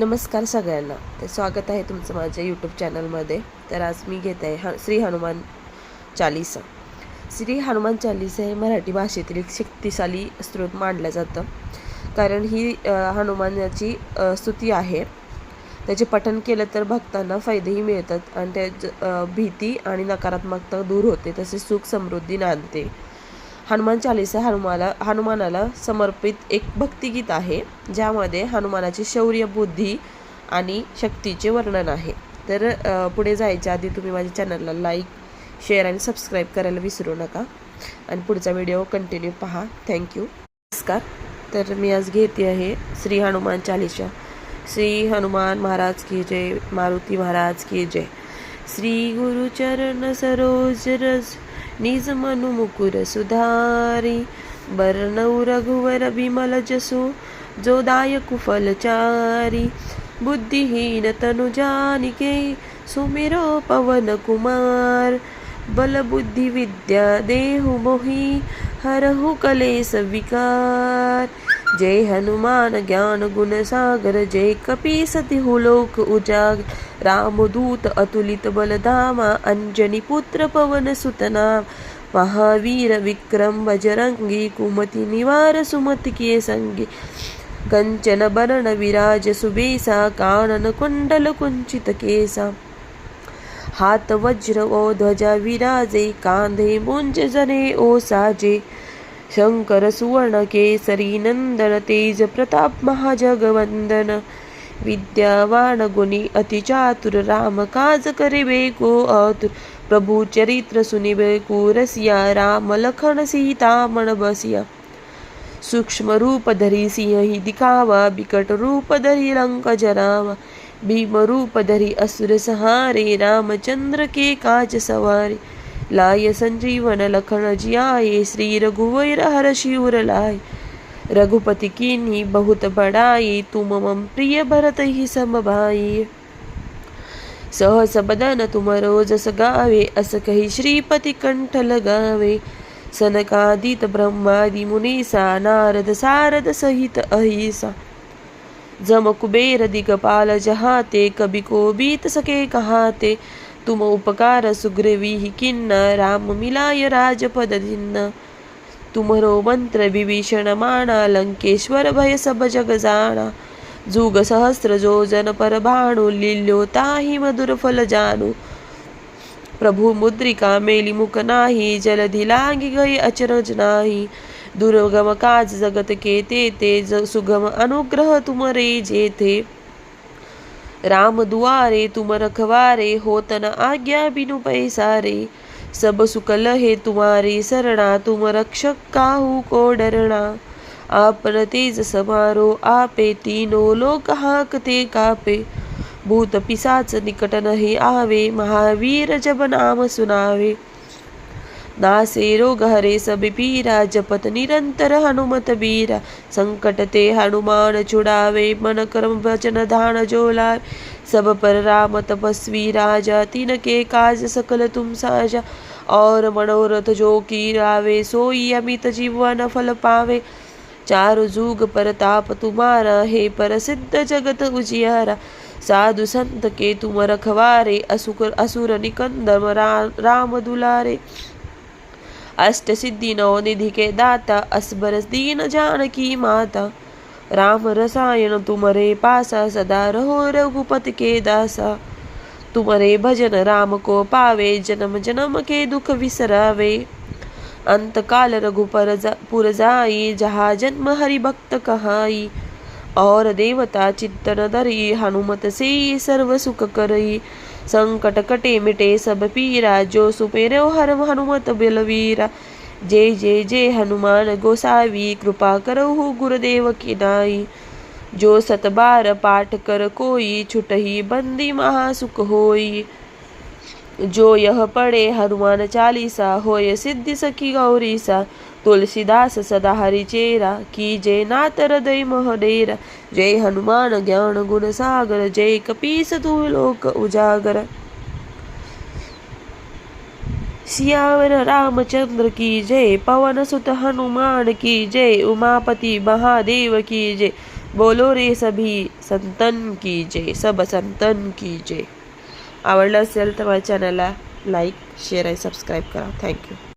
नमस्कार सगळ्यांना. तर स्वागत आहे तुमचं माझ्या यूट्यूब चॅनलमध्ये तर आज मी घेत आहे ह श्री हनुमान चालिसा. श्री हनुमान चालिसा हे मराठी भाषेतील एक शक्तिशाली स्रोत मानलं जातं. कारण ही हनुमानाची स्तुती आहे. त्याचे पठण केलं तर भक्तांना फायदेही मिळतात आणि त्या भीती आणि नकारात्मकता दूर होते. तसेच सुख समृद्धी नांदते. हनुमान चालिसा हनुमाला हनुमानाला समर्पित एक भक्तिगीत आहे ज्यामध्ये हनुमानाची शौर्य बुद्धी आणि शक्तीचे वर्णन आहे. तर पुढे जायच्या आधी तुम्ही माझ्या चॅनलला लाईक शेअर आणि सबस्क्राईब करायला विसरू नका. आणि पुढचा व्हिडिओ कंटिन्यू पहा. थँक्यू नमस्कार. तर मी आज घेते आहे श्री हनुमान चालिसा. श्री हनुमान महाराज की जय. मारुती महाराज की जय. श्री गुरुचरण सरोज रज निज मनु मुकुर सुधारी बरनऊ रघुवर बिमल जसु जो दायक फलचारी बुद्धिहीन तनु जानिके सुमिरो पवन कुमार। बल बुद्धि विद्या देहु मोहि हरहु कलेस विकार। जय हनुमान ज्ञान गुण सागर जय कपी सतिहु लोक उजाग। रामदूत अतुलित बलधामा अंजनी पुत्र पवन सुतना। महावीर विक्रम बजरंगी कुमति निवार सुमत के संगी। कंचन बरण विराज सुबेसा कानन कुंडल कुंचित केसा। हात वज्र ओ ध्वजा विराजे कांधे मुंज जने ओ साजे। शंकर सुवर्ण केसरी नंदन तेज प्रताप महाजगवंदन विद्यावान गुणी अति चातुर राम काज करिबे को आतुर प्रभु चरित्र सुनिबे को रसिया राम लखन सीता मन बसिया सूक्ष्म रूप धरी सिंह दिखावा बिकट रूप धरी लंक जरावा भीम रूप धरी असुर सहारे रामचंद्र के काज सवारे लाय संजीवन लखन जियाय श्री रघुवैर हर शिवर लाय। रघुपति कीन्ही बहुत बड़ाई तुम मम प्रिय भरत ही समभाई सहस बदन तुम रोजस गावे अस कही श्रीपति कंठ लगावे। सनकादित ब्रह्मादि मुनीसा नारद सारद सहित अहिसा। जम कुबेर दिगपाल जहाते कभी को बीत सके कहाते। तुम उपकार सुग्रीवी किन्न राम मिलाय राजपदधिन्न तुमरो मंत्र विभीषण माणा लंकेश्वर भय सब जग जाणा जुग सहस्र जो जन पर भाणु लिल्यो ताही मधुर फल जानू प्रभु मुद्रिका मेली मुख नाही जलधि लागी गई अचरज नाही दुर्गम काज जगत के ते ते ज- सुगम अनुग्रह तुम रे जेथे राम दुआरे तुम रखवारे होत न आज्ञा बिनु पैसारे। सब सुकल हे तुम्हारी सरणा तुम रक्षक काहू को डरणा आपन तेज समारो आपे तीनो लोक हाकते कापे। भूत पिसाच निकट नहीं आवे महावीर जब नाम सुनावे। नासे रोग हरे सब जपत निरंतर हनुमत बीरा संकट ते हनुमान छुड़ावे मन कर्म वचन धान जोला सब पर राम तपस्वी राजा तिन के काज सकल तुम साजा। और मनोरथ जो की रावे सोई अमित जीवन फल पावे। चारु जुग परताप तुम्हारा हे प्रसिद्ध जगत उजियारा। साधु संत के तुम रखवारे असुर असुर निकंदम रा, राम दुलारे। अष्ट सिद्धि नौ निधि के दाता असबर दीन जानकी माता। राम रसायन तुमरे पासा सदा रहो रघुपति के दासा तुमरे भजन राम को पावे जन्म जन्म के दुख विसरावे। अंत काल रघुपर जा, पुर जाई जहा जन्म हरि भक्त कहाई और देवता चित्तन धरी हनुमत से सर्व सुख करई संकट कटे मिटे सब पीरा जो सुपेरो हर हनुमत बलवीरा। जय जय जय हनुमान गोसावी कृपा करहु गुरुदेव की नाई। जो सत बार पाठ कर कोई छुटही बंदी महासुख होई। जो यह पढ़े, हनुमान चालीसा होय सिद्धि सखी गौरीसा। तुलसीदास सदा हरि चेरा, की जय नाथ हृदय महडेरा जय हनुमान ज्ञान गुण सागर, जय कपीस तू लोक उजागर। सियावर रामचंद्र की जय, पवन सुत हनुमान की जय, उमापति महादेव की जय। बोलो रे सभी संतन की जय, सब संतन की जय। आवडलं असेल तर माझ्या चॅनलला लाईक शेअर आणि सबस्क्राईब करा. Thank you.